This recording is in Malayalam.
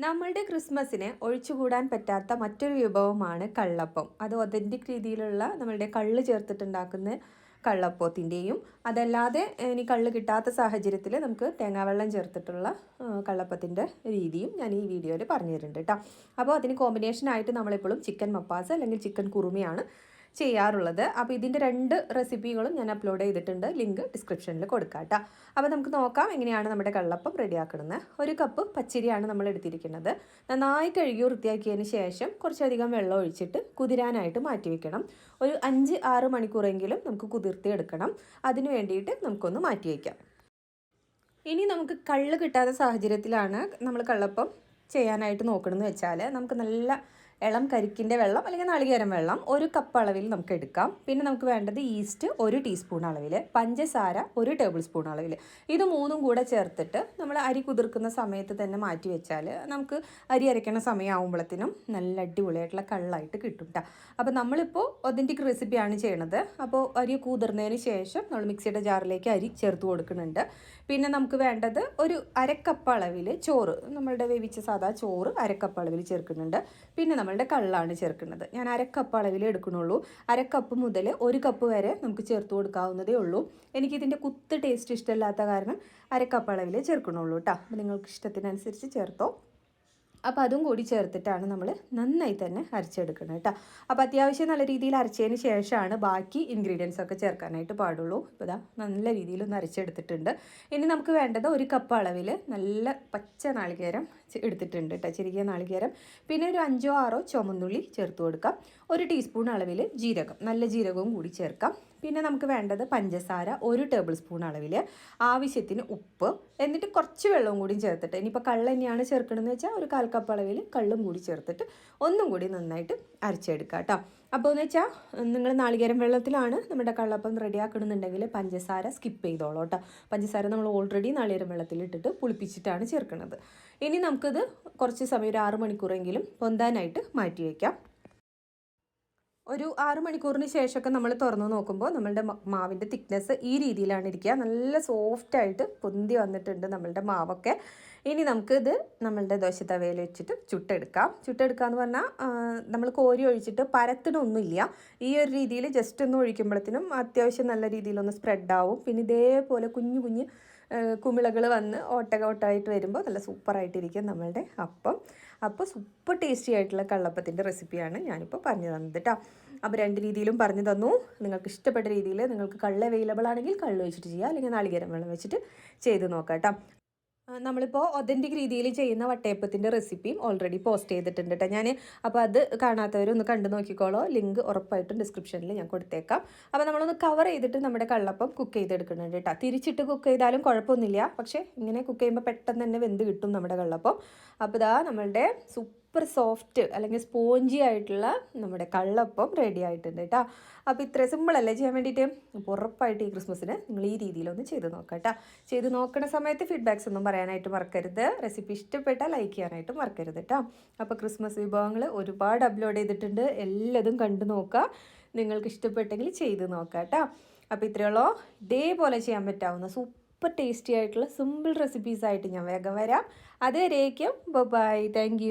നമ്മളുടെ ക്രിസ്മസിന് ഒഴിച്ചുകൂടാൻ പറ്റാത്ത മറ്റൊരു വിഭവമാണ് കള്ളപ്പം. അത് ഒതന്റിക് രീതിയിലുള്ള നമ്മളുടെ കള്ള് ചേർത്തിട്ടുണ്ടാക്കുന്ന കള്ളപ്പത്തിന്റെയും അതല്ലാതെ ഇനി കള്ള് കിട്ടാത്ത സാഹചര്യത്തിൽ നമുക്ക് തേങ്ങാവെള്ളം ചേർത്തിട്ടുള്ള കള്ളപ്പത്തിന്റെ രീതിയും ഞാൻ ഈ വീഡിയോയിൽ പറഞ്ഞു തരുന്നുണ്ട് കേട്ടോ അപ്പോൾ അതിന് കോമ്പിനേഷനായിട്ട് നമ്മളെപ്പോഴും ചിക്കൻ മപ്പാസ് അല്ലെങ്കിൽ ചിക്കൻ കുറുമിയാണ് ചെയ്യാറുള്ളത്. അപ്പോൾ ഇതിന്റെ രണ്ട് റെസിപ്പികളും ഞാൻ അപ്ലോഡ് ചെയ്തിട്ടുണ്ട്. ലിങ്ക് ഡിസ്ക്രിപ്ഷനിൽ കൊടുക്കാം കേട്ടോ അപ്പോൾ നമുക്ക് നോക്കാം എങ്ങനെയാണ് നമ്മുടെ കള്ളപ്പം റെഡിയാക്കുന്നത് ഒരു കപ്പ് പച്ചരിയാണ് നമ്മൾ എടുത്തിരിക്കുന്നത്. നന്നായി കഴുകി വൃത്തിയാക്കിയതിന് ശേഷം കുറച്ചധികം വെള്ളം ഒഴിച്ചിട്ട് കുതിരാനായിട്ട് മാറ്റി വെക്കണം. ഒരു അഞ്ച് ആറ് മണിക്കൂറെങ്കിലും നമുക്ക് കുതിർത്തി എടുക്കണം അതിന് വേണ്ടിയിട്ട് നമുക്കൊന്ന് മാറ്റി വയ്ക്കാം ഇനി നമുക്ക് കള്ള് കിട്ടാത്ത സാഹചര്യത്തിലാണ് നമ്മൾ കള്ളപ്പം ചെയ്യാനായിട്ട് നോക്കണമെന്ന് വെച്ചാൽ നമുക്ക് നല്ല ഇളം കരിക്കിന്റെ വെള്ളം അല്ലെങ്കിൽ നാളികേരം വെള്ളം ഒരു കപ്പ് അളവിൽ നമുക്ക് എടുക്കാം. പിന്നെ നമുക്ക് വേണ്ടത് ഈസ്റ്റ് ഒരു ടീസ്പൂൺ അളവിൽ പഞ്ചസാര ഒരു ടേബിൾ സ്പൂൺ അളവിൽ ഇത് മൂന്നും കൂടെ ചേർത്തിട്ട് നമ്മൾ അരി കുതിർക്കുന്ന സമയത്ത് തന്നെ മാറ്റി വെച്ചാൽ നമുക്ക് അരി അരയ്ക്കണ സമയമാകുമ്പോഴത്തേനും നല്ല അടിപൊളിയായിട്ടുള്ള കള്ളായിട്ട് കിട്ടും കേട്ടോ അപ്പോൾ നമ്മളിപ്പോൾ ഒതന്റിക് റെസിപ്പിയാണ് ചെയ്യണത്. അപ്പോൾ അരി കുതിർന്നതിന് ശേഷം നമ്മൾ മിക്സിയുടെ ജാറിലേക്ക് അരി ചേർത്ത് കൊടുക്കുന്നുണ്ട്. പിന്നെ നമുക്ക് വേണ്ടത് ഒരു അരക്കപ്പ് അളവിൽ ചോറ് നമ്മളുടെ വേവിച്ച സാധാ ചോറ് അരക്കപ്പ് അളവിൽ ചേർക്കുന്നുണ്ട്. പിന്നെ നമ്മളുടെ കള്ളാണ് ചേർക്കുന്നത്. ഞാൻ അരക്കപ്പ് അളവിൽ എടുക്കണുള്ളൂ അരക്കപ്പ് മുതൽ ഒരു കപ്പ് വരെ നമുക്ക് ചേർത്ത് കൊടുക്കാവുന്നതേ ഉള്ളൂ. എനിക്കിതിന്റെ കുത്ത് ടേസ്റ്റ് ഇഷ്ടമില്ലാത്ത കാരണം അരക്കപ്പ് അളവിൽ ചേർക്കണുള്ളൂ കേട്ടോ നിങ്ങൾക്ക് ഇഷ്ടത്തിനനുസരിച്ച് ചേർത്തോ. അപ്പോൾ അതും കൂടി ചേർത്തിട്ടാണ് നമ്മൾ നന്നായി തന്നെ അരച്ചെടുക്കണം കേട്ടോ. അപ്പോൾ അത്യാവശ്യം നല്ല രീതിയിൽ അരച്ചതിന് ശേഷമാണ് ബാക്കി ഇൻഗ്രീഡിയൻസ് ഒക്കെ ചേർക്കാനായിട്ട് പാടുള്ളൂ. ഇപ്പോൾ ഇതാ നല്ല രീതിയിൽ ഒന്ന് അരച്ചെടുത്തിട്ടുണ്ട്. ഇനി നമുക്ക് വേണ്ടത് ഒരു കപ്പ് അളവിൽ നല്ല പച്ച നാളികേരം എടുത്തിട്ടുണ്ട് കേട്ടോ ചെറിയ നാളികേരം. പിന്നെ ഒരു അഞ്ചോ ആറോ ചുമന്നുള്ളി ചേർത്ത് കൊടുക്കാം. ഒരു ടീസ്പൂൺ അളവിൽ ജീരകം നല്ല ജീരകവും കൂടി ചേർക്കാം. പിന്നെ നമുക്ക് വേണ്ടത് പഞ്ചസാര ഒരു ടേബിൾ സ്പൂൺ അളവിൽ. ആവശ്യത്തിന് ഉപ്പ് എന്നിട്ട് കുറച്ച് വെള്ളവും കൂടി ചേർത്തിട്ട് ഇനിയിപ്പോൾ കള്ള തന്നെയാണ് ചേർക്കണമെന്ന് വെച്ചാൽ ഒരു കാൽ കപ്പ് അളവിൽ കള്ളും കൂടി ചേർത്തിട്ട് ഒന്നും കൂടി നന്നായിട്ട് അരച്ചെടുക്കുക കേട്ടോ. അപ്പോൾ എന്ന് വെച്ചാൽ നിങ്ങൾ നാളികേരം വെള്ളത്തിലാണ് നമ്മുടെ കള്ളപ്പം റെഡിയാക്കണമെന്നുണ്ടെങ്കിൽ പഞ്ചസാര സ്കിപ്പ് ചെയ്തോളൂ കേട്ടോ. പഞ്ചസാര നമ്മൾ ഓൾറെഡി നാളികേരം വെള്ളത്തിലിട്ടിട്ട് പുളിപ്പിച്ചിട്ടാണ് ചേർക്കുന്നത്. ഇനി നമുക്കിത് കുറച്ച് സമയം ഒരു ആറ് മണിക്കൂറെങ്കിലും പൊന്താനായിട്ട് മാറ്റി വയ്ക്കാം ഒരു ആറ് മണിക്കൂറിന് ശേഷമൊക്കെ നമ്മൾ തുറന്നു നോക്കുമ്പോൾ നമ്മളുടെ മാവിന്റെ തിക്നെസ് ഈ രീതിയിലാണ് ഇരിക്കുക. നല്ല സോഫ്റ്റായിട്ട് പൊന്തി വന്നിട്ടുണ്ട് നമ്മളുടെ മാവൊക്കെ. ഇനി നമുക്കിത് നമ്മളുടെ ദോശത്തവയിൽ വെച്ചിട്ട് ചുട്ടെടുക്കാം. ചുട്ടെടുക്കുക എന്ന് പറഞ്ഞാൽ നമ്മൾ കോരി ഒഴിച്ചിട്ട് പരത്തിനൊന്നുമില്ല ഈ ഒരു രീതിയിൽ ജസ്റ്റ് ഒന്ന് ഒഴിക്കുമ്പോഴത്തേനും അത്യാവശ്യം നല്ല രീതിയിലൊന്ന് സ്പ്രെഡാവും പിന്നെ ഇതേപോലെ കുഞ്ഞു കുഞ്ഞ് കുമിളകൾ വന്ന് ഓട്ടക ഓട്ടമായിട്ട് വരുമ്പോൾ നല്ല സൂപ്പറായിട്ടിരിക്കും നമ്മളുടെ അപ്പം. അപ്പോൾ സൂപ്പർ ടേസ്റ്റി ആയിട്ടുള്ള കള്ളപ്പത്തിന്റെ റെസിപ്പിയാണ് ഞാനിപ്പോൾ പറഞ്ഞു തന്നത് കേട്ടോ അപ്പോൾ രണ്ട് രീതിയിലും പറഞ്ഞു തന്നു. നിങ്ങൾക്ക് ഇഷ്ടപ്പെട്ട രീതിയിൽ നിങ്ങൾക്ക് കള്ള് അവൈലബിൾ ആണെങ്കിൽ കള്ള് വെച്ചിട്ട് ചെയ്യുക അല്ലെങ്കിൽ നാളികേരം വെള്ളം വെച്ചിട്ട് ചെയ്ത് നോക്കാം കേട്ടോ നമ്മളിപ്പോൾ ഒതന്റിക് രീതിയിൽ ചെയ്യുന്ന വട്ടയപ്പത്തിന്റെ റെസിപ്പിയും ഓൾറെഡി പോസ്റ്റ് ചെയ്തിട്ടുണ്ട് കേട്ടോ ഞാൻ അപ്പോൾ അത് കാണാത്തവരൊന്ന് കണ്ടു നോക്കിക്കോളോ. ലിങ്ക് ഉറപ്പായിട്ടും ഡിസ്ക്രിപ്ഷനിൽ ഞാൻ കൊടുത്തേക്കാം. അപ്പോൾ നമ്മളൊന്ന് കവർ ചെയ്തിട്ട് നമ്മുടെ കള്ളപ്പം കുക്ക് ചെയ്തെടുക്കുന്നുണ്ട് കേട്ടോ തിരിച്ചിട്ട് കുക്ക് ചെയ്താലും കുഴപ്പമൊന്നുമില്ല. പക്ഷേ ഇങ്ങനെ കുക്ക് ചെയ്യുമ്പോൾ പെട്ടെന്ന് തന്നെ വെന്ത് കിട്ടും നമ്മുടെ കള്ളപ്പം. അപ്പോൾ ഇതാ നമ്മളുടെ സൂപ്പർ സൂപ്പർ സോഫ്റ്റ് അല്ലെങ്കിൽ സ്പോഞ്ചി ആയിട്ടുള്ള നമ്മുടെ കള്ളപ്പം റെഡി ആയിട്ടുണ്ട് കേട്ടോ അപ്പോൾ ഇത്ര സിമ്പിളല്ലേ ചെയ്യാൻ വേണ്ടിയിട്ട്? അപ്പോൾ ഉറപ്പായിട്ട് ഈ ക്രിസ്മസിന് നിങ്ങൾ ഈ രീതിയിലൊന്ന് ചെയ്ത് നോക്കാം കേട്ടോ ചെയ്ത് നോക്കുന്ന സമയത്ത് ഫീഡ്ബാക്സ് ഒന്നും പറയാനായിട്ട് മറക്കരുത്. റെസിപ്പി ഇഷ്ടപ്പെട്ടാൽ ലൈക്ക് ചെയ്യാനായിട്ട് മറക്കരുത് കേട്ടോ അപ്പോൾ ക്രിസ്മസ് വിഭവങ്ങൾ ഒരുപാട് അപ്ലോഡ് ചെയ്തിട്ടുണ്ട്. എല്ലാതും കണ്ടു നോക്കുക നിങ്ങൾക്ക് ഇഷ്ടപ്പെട്ടെങ്കിൽ ചെയ്ത് നോക്കാം കേട്ടോ അപ്പോൾ ഇത്രയുള്ളൂ ഇതേപോലെ ചെയ്യാൻ പറ്റാവുന്ന സൂപ്പർ ടേസ്റ്റി ആയിട്ടുള്ള സിമ്പിൾ റെസിപ്പീസ് ആയിട്ട് ഞാൻ വേഗം വരാം. അതുവരേക്കും. Bye thank